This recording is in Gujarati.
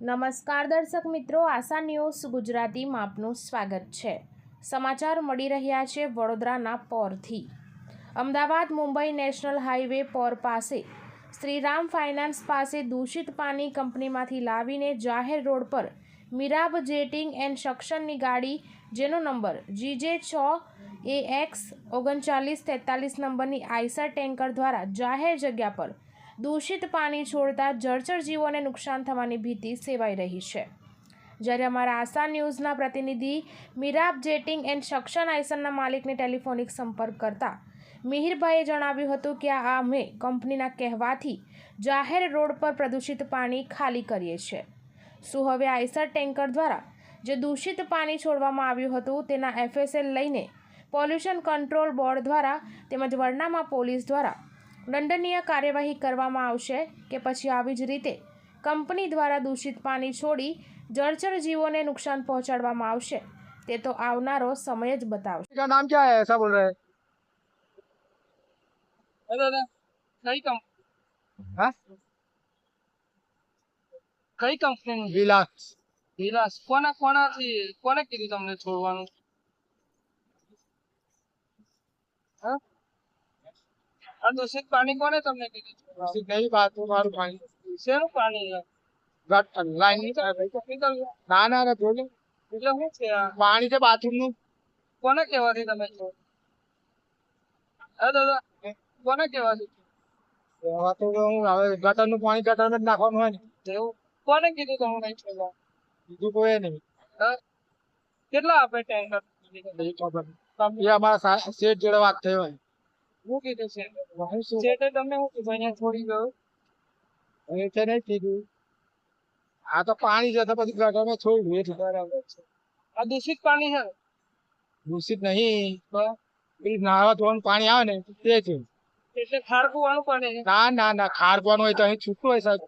નમસ્કાર દર્શક મિત્રો, આશા ન્યૂઝ ગુજરાતીમાં આપનું સ્વાગત છે. સમાચાર મળી રહ્યા છે વડોદરાના પોરથી. અમદાવાદ મુંબઈ નેશનલ હાઈવે પોર પાસે શ્રીરામ ફાઇનાન્સ પાસે દૂષિત પાણી કંપનીમાંથી લાવીને જાહેર રોડ પર મિરાબ જેટિંગ એન્ડ સક્શનની ગાડી, જેનો નંબર જીજે છ એ એક્સ ઓગણચાલીસ તેતાલીસ નંબરની આઈસર ટેન્કર દ્વારા જાહેર જગ્યા પર દૂષિત પાણી છોડતા જળચર જીવોને નુકસાન થવાની ભીતિ સેવાઈ રહી છે. જ્યારે અમારા આસાન ન્યૂઝના પ્રતિનિધિ મિરાબ જેટિંગ એન્ડ સક્ષન આઈસરના માલિકને ટેલિફોનિક સંપર્ક કરતા મિહિરભાઈએ જણાવ્યું હતું કે આ અમે કંપનીના કહેવાથી જાહેર રોડ પર પ્રદૂષિત પાણી ખાલી કરીએ છીએ. શું હવે આઈસર ટેન્કર દ્વારા જે દૂષિત પાણી છોડવામાં આવ્યું હતું તેના એફએસએલ લઈને પોલ્યુશન કંટ્રોલ બોર્ડ દ્વારા તેમજ વરનામા પોલીસ દ્વારા દંડનીય કાર્યવાહી કરવામાં આવશે કે પછી આવી જ રીતે કંપની દ્વારા દૂષિત પાણી છોડી જળચર જીવોને નુકસાન પહોંચાડવામાં આવશે. તે તો આવનારો સમય જ બતાવશે. નામ ક્યાં હે? એસા બોલ રહે કઈ કંપની હા? કઈ કંપની વિલાસ. વિલાસ. કોના કોનાથી કોને કીધું તમને છોડવાનું? આ દૂષિત પાણી કોને તમને કીધું દૂષિત નહીં બાથરૂમ વાળું પાણી. શેનું પાણી ગટ લાઈન ના ના ના જોડે એટલે શું છે પાણી છે બાથરૂમનું કોને કહેવાથી તમે છો? અરે દાદા કોને કહેવાથી હું હવે ગટર પાણી ગટર જ નાખવાનું હોય ને. એવું? કોને કીધું તમે નહીં બીજું કોઈ નહીં. કેટલા આપે ટેન્કર અમારા શેઠ જોડે વાત થઈ હોય. કીધું તમને અહીંયા છોડી ગયો. નહીં આ તો પાણી છે તો પછી છોડ્યું એટલે. બરાબર છે. આ દૂષિત પાણી છે? દૂષિત નહીં. પેલું નાવા ધોવાનું પાણી આવે ને તે છે. એટલે પાણી ના ના ના ખારવાનું હોય તો અહીં છૂટું હોય સાહેબ.